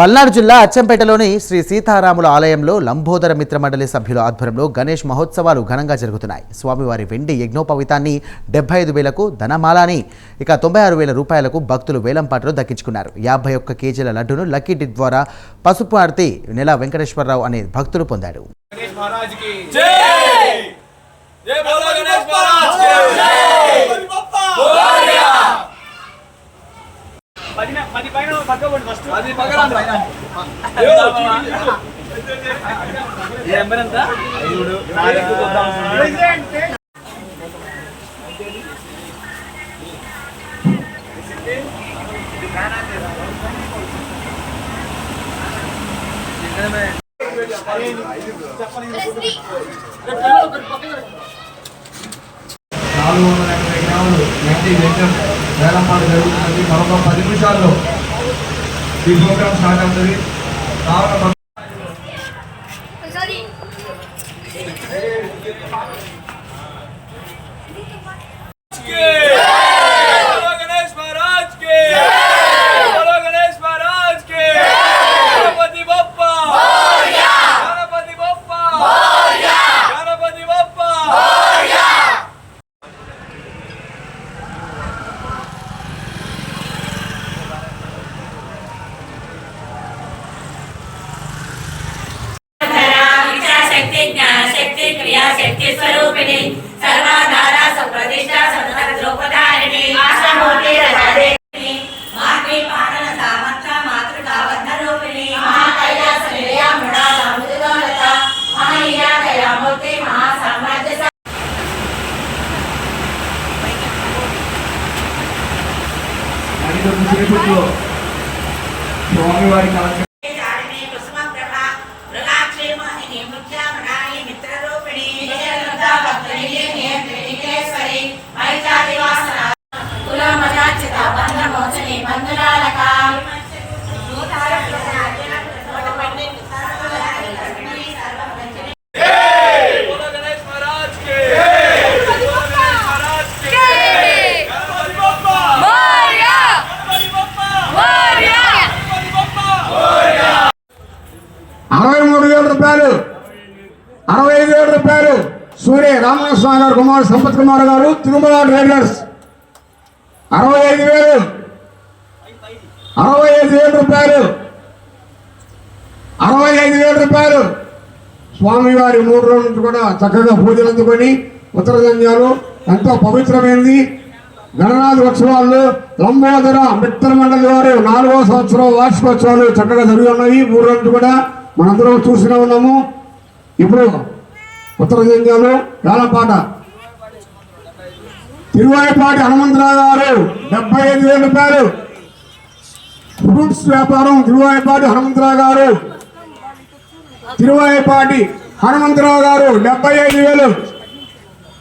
పల్నాడు జిల్లా అచ్చంపేటలోని శ్రీ సీతారాముల ఆలయంలో లంబోదర మిత్ర మండలి సభ్యుల ఆధ్వర్యంలో గణేష్ మహోత్సవాలు ఘనంగా జరుగుతున్నాయి. స్వామివారి వెండి యజ్ఞోపవితాన్ని డెబ్బై ఐదు వేలకు ధనమాలాని ఇక తొంభై ఆరు వేల రూపాయలకు భక్తులు వేలంపాటలో దక్కించుకున్నారు. యాభై ఒక్క కేజీల లడ్డును లక్కీ ద్వారా పసుపు ఆర్తి నెల వెంకటేశ్వరరావు అనే భక్తులు పొందాడు జై! జై! నాలుగు వందల ఎనభై గ్రాములు వెండి వెంకట్ వేలంపాట జరుగుతున్నది మరొక పది నిమిషాల్లో. ఈ ప్రోగ్రామ్ స్టార్ట్ అవుతుంది కావున Sorry. మరికొద్ది సేపట్లో స్వామివారి కార్యక్రమం అరవై మూడు వేల రూపాయలు. అరవై ఐదు వేల రూపాయలు. సూర్య రామకృష్ణ గారు కుమార్ సంపత్ కుమార్ గారు తిరుమల ట్రేడర్స్. అరవై ఐదు వేలు. అరవై ఐదు వేల రూపాయలు. అరవై ఐదు వేల రూపాయలు. స్వామివారి మూడు రోజుల నుంచి కూడా చక్కగా పూజలు అందుకొని ఉత్తరజన్యాలు ఎంతో పవిత్రమైనది గణనాథ ఉత్సవాల్లో లంబోదర మిత్ర మండలి వారు నాలుగో సంవత్సరం వార్షికోత్సవాలు చక్కగా జరిగి ఉన్నాయి. మూడు రోజులు కూడా మనందరం చూస్తూనే ఉన్నాము. ఇప్పుడు ఉత్తర ఉత్తరజన్యాలు వేలపాట తిరువాయపాటి హనుమంతరావు గారు డెబ్బై ఐదు వేల రూపాయలు. ఫ్రూట్స్ వ్యాపారం తిరువాయిపాటి హనుమంతరావు గారు. తిరువాయపాటి హనుమంతరావు గారు డెబ్బై ఐదు వేలు.